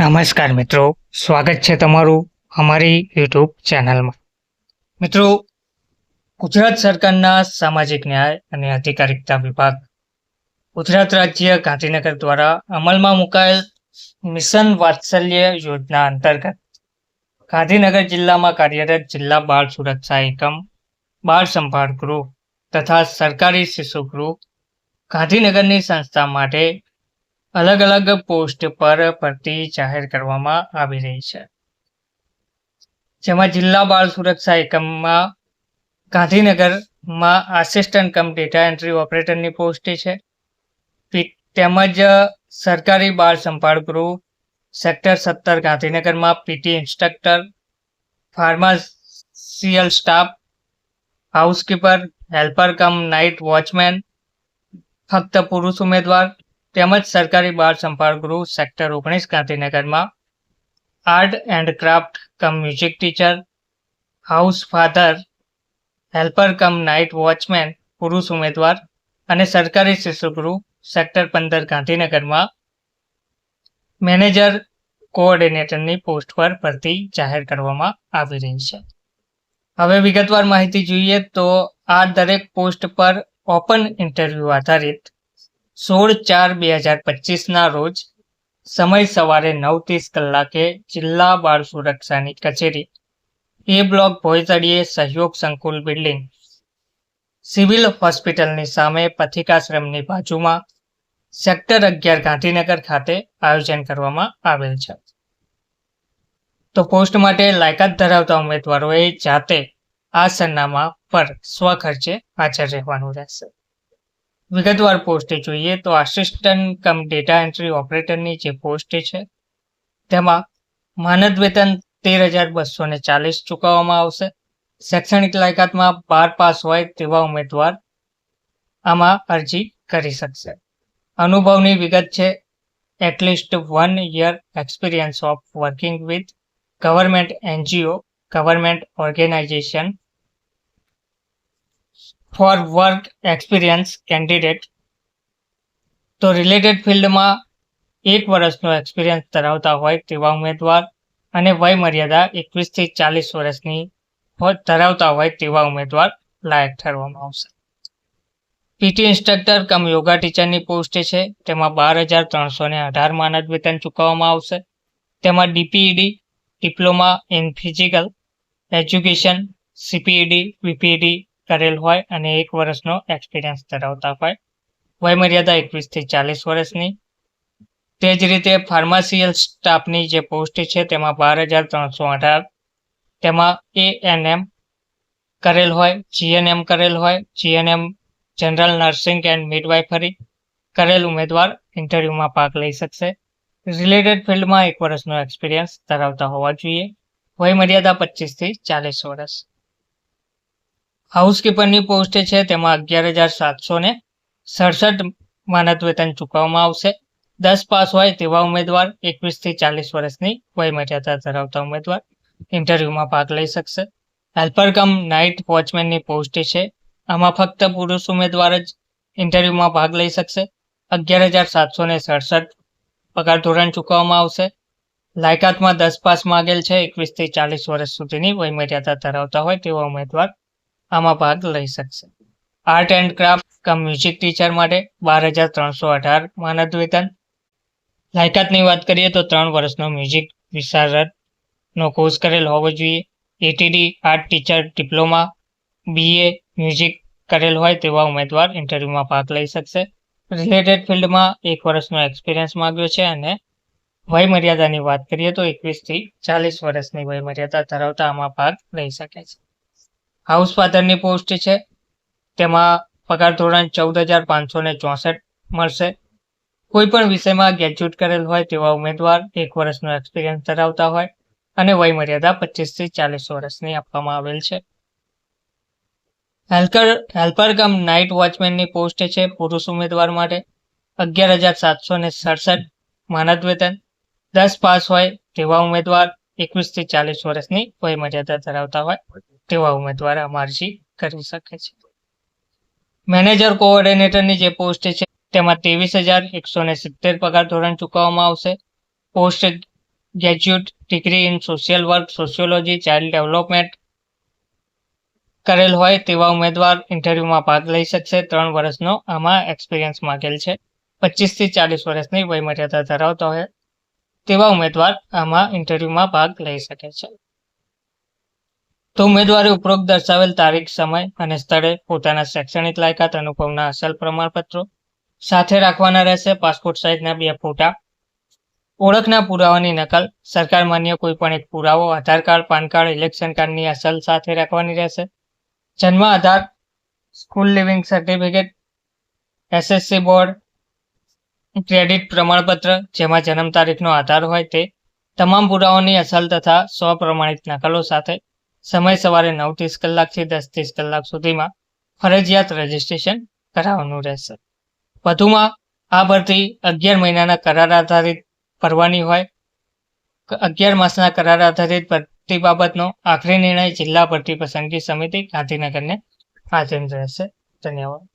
નમસ્કાર મિત્રો, સ્વાગત છે તમારું અમારી યુટ્યુબ ચેનલમાં. મિત્રો, ગુજરાત સરકારના સામાજિક ન્યાય અને અધિકારિકતા વિભાગ, ગુજરાત રાજ્ય ગાંધીનગર દ્વારા અમલમાં મુકાયેલ મિશન વાત્સલ્ય યોજના અંતર્ગત ગાંધીનગર જિલ્લામાં કાર્યરત જિલ્લા બાળ સુરક્ષા એકમ, બાળ સંભાળ ગૃહ તથા સરકારી શિશુ ગૃહ ગાંધીનગરની સંસ્થા માટે અલગ અલગ પોસ્ટ પર ભરતી જાહેર કરવામાં આવી રહી છે. જેમાં જિલ્લા બાળ સુરક્ષા એકમમાં ગાંધીનગરમાં આસિસ્ટન્ટ કમ ડેટા એન્ટ્રી ઓપરેટરની પોસ્ટ છે. તેમજ સરકારી બાળ સંભાળ ગૃહ સેક્ટર સત્તર ગાંધીનગરમાં PT instructor, pharmacist staff, housekeeper, helper cum, night watchman, ફક્ત પુરુષ ઉમેદવાર તેમજ સરકારી બાળ સંભાળ ગૃહ સેક્ટર ઓગણીસ ગાંધીનગરમાં art and craft cum music teacher, house father, helper cum night watchman, પુરુષ ઉમેદવાર અને સરકારી શિશુગૃહ સેક્ટર પંદર ગાંધીનગરમાં મેનેજર કોઓર્ડિનેટરની પોસ્ટ પર ભરતી જાહેર કરવામાં આવી રહી છે. હવે વિગતવાર માહિતી જોઈએ તો આ દરેક પોસ્ટ પર ઓપન ઇન્ટરવ્યૂ આધારિત સોળ ચાર બે હજાર પચીસના રોજ સમય સવારે નવ ત્રીસ કલાકે જિલ્લા બાળ સુરક્ષાની કચેરી. એ બ્લોક ભોયતળીએ સહયોગ સંકુલ બિલ્ડિંગ. સિવિલ હોસ્પિટલની સામે પથિકાશ્રમની બાજુમાં સેક્ટર અગિયાર ગાંધીનગર ખાતે આયોજન કરવામાં આવેલ છે. તો પોસ્ટ માટે લાયકાત ધરાવતા ઉમેદવારોએ જાતે આ સરનામા પર સ્વખર્ચે હાજર રહેવાનું રહેશે. વિગતવાર પોસ્ટ જોઈએ તો આસિસ્ટન્ટ કમ ડેટા એન્ટ્રી ઓપરેટરની જે પોસ્ટ છે, તેમાં માનદ વેતન તેર હજાર બસો ને ચાલીસ ચૂકવવામાં આવશે. શૈક્ષણિક લાયકાતમાં બાર પાસ હોય તેવા ઉમેદવાર આમાં અરજી કરી શકશે. અનુભવની વિગત છે at least one year experience of working with government NGO government organisation for work experience candidate તો રિલેટેડ ફિલ્ડમાં એક વર્ષનો એક્સપિરિયન્સ ધરાવતા હોય તેવા ઉમેદવાર અને વય મર્યાદા એકવીસથી ચાલીસ વર્ષની ધરાવતા હોય તેવા ઉમેદવાર લાયક ઠરવામાં આવશે. પીટી ઇન્સ્ટ્રક્ટર કમ યોગા ટીચરની પોસ્ટ છે. તેમાં બાર હજાર ત્રણસો ને અઢાર માનદ વેતન ચૂકવવામાં આવશે. તેમાં DPED diploma in physical education CPED VPED કરેલ હોય અને એક વર્ષનો એક્સપિરિયન્સ ધરાવતા હોય. વયમર્યાદા એકવીસથી ચાલીસ વર્ષની. તે જ રીતે ફાર્માસિયલ સ્ટાફની જે પોસ્ટ છે તેમાં બાર હજાર ત્રણસો અઢાર. તેમાં એએનએમ કરેલ હોય જીએનએમ કરેલ હોય GNM general nursing and midwifery કરેલ ઉમેદવાર ઇન્ટરવ્યૂમાં ભાગ લઈ શકશે. રિલેટેડ ફિલ્ડમાં એક વર્ષનો એક્સપિરિયન્સ ધરાવતા હોવા જોઈએ. વયમર્યાદા પચીસથી ચાલીસ વર્ષ. હાઉસકીપરની પોસ્ટ છે, તેમાં અગિયાર હજાર સાતસો ને સડસઠ માનદ વેતન ચૂકવવામાં આવશે. દસ પાસ હોય તેવા ઉમેદવાર એકવીસથી ચાલીસ વર્ષની વયમર્યાદા ધરાવતા ઉમેદવાર ઇન્ટરવ્યૂમાં ભાગ લઈ શકશે. હેલ્પર કમ નાઇટ વોચમેનની પોસ્ટ છે. આમાં ફક્ત પુરુષ ઉમેદવાર જ ઇન્ટરવ્યૂમાં ભાગ લઈ શકશે. અગિયાર હજાર સાતસો ને સડસઠ પગાર ધોરણ ચૂકવવામાં આવશે. લાયકાતમાં દસ પાસ માગેલ છે, એકવીસથી ચાલીસ વર્ષ સુધીની વયમર્યાદા ધરાવતા હોય તેવા ઉમેદવાર આમાં ભાગ લઈ શકશે. Art and craft cum music teacher માટે બાર હજાર ત્રણસો અઢાર માનદ વેતન. લાયકાતની વાત કરીએ તો ત્રણ વર્ષનો મ્યુઝિક વિશારદનો કોર્સ કરેલ હોવો જોઈએ. ATD art teacher diploma BA music કરેલ હોય તેવા ઉમેદવાર ઇન્ટરવ્યૂમાં ભાગ લઈ શકશે. રિલેટેડ ફિલ્ડમાં એક વર્ષનો એક્સપિરિયન્સ માંગ્યો છે અને વય મર્યાદાની વાત કરીએ તો એકવીસથી ચાલીસ વર્ષની વય મર્યાદા ધરાવતા આમાં ભાગ લઈ શકે છે. હાઉસ ફાધરની પોસ્ટ છે. તેમાં પગાર ધોરણ ચૌદ હજાર પાંચસો ને ચોસઠ મળશે. કોઈ પણ વિષયમાં ગ્રેજ્યુએટ કરેલ હોય તેવા ઉમેદવાર એક વર્ષનો એક્સપિરિયન્સ ધરાવતા હોય અને વયમર્યાદા પચીસ પચીસથી ચાલીસ વર્ષની આપવામાં આવેલ છે. હેલ્કર હેલ્પર કમ નાઇટ વોચમેનની પોસ્ટ છે પુરુષ ઉમેદવાર માટે. અગિયાર હજાર સાતસો ને સડસઠ માનદ વેતન. દસ પાસ હોય તેવા ઉમેદવાર એકવીસથી ચાલીસ વર્ષની વયમર્યાદા ધરાવતા હોય. તેવા ઉમેદવાર અરજી કરી શકે છે. મેનેજર કોઓર્ડિનેટરની જે પોસ્ટ છે, તેમાં ત્રેવીસ હજાર એકસો ને સિત્તેર પગાર ધોરણ ચૂકવવામાં આવશે. Post graduate degree in social work sociology child development કરેલ હોય તેવા ઉમેદવાર ઇન્ટરવ્યુમાં ભાગ લઈ શકશે. ત્રણ વર્ષનો આમાં એક્સપિરિયન્સ માંગેલ છે. પચીસથી ચાલીસ વર્ષની વયમર્યાદા ધરાવતો હોય તેવા ઉમેદવાર આમાં ઇન્ટરવ્યુમાં ભાગ લઈ શકે છે. તો ઉમેદવારે ઉપરોક્ત દર્શાવેલ તારીખ, સમય અને સ્થળે પોતાના શૈક્ષણિક લાયકાત, અનુભવના અસલ પ્રમાણપત્રો સાથે રાખવાના રહેશે. પાસપોર્ટ સાઇઝના બે ફોટા, ઓળખના પુરાવાની નકલ, સરકાર માન્ય કોઈ પણ એક પુરાવો, Aadhaar card, PAN card, election કાર્ડની અસલ સાથે રાખવાની રહેશે. જન્મ, Aadhaar, school leaving certificate, SSC board, credit પ્રમાણપત્ર, જેમાં જન્મ તારીખનો આધાર હોય તે, તમામ પુરાવાની અસલ તથા સ્વપ્રમાણિત નકલો સાથે સમય સવારે નવ ત્રીસ કલાકથી દસ ત્રીસ કલાક સુધીમાં ફરજિયાત રજીસ્ટ્રેશન કરાવવાનું રહેશે. વધુમાં, આ ભરતી અગિયાર મહિનાના કરાર આધારિત ભરવાની હોય. અગિયાર માસના કરાર આધારિત ભરતી બાબતનો આખરી નિર્ણય જિલ્લા ભરતી પસંદગી સમિતિ ગાંધીનગરને આધીન રહેશે. ધન્યવાદ.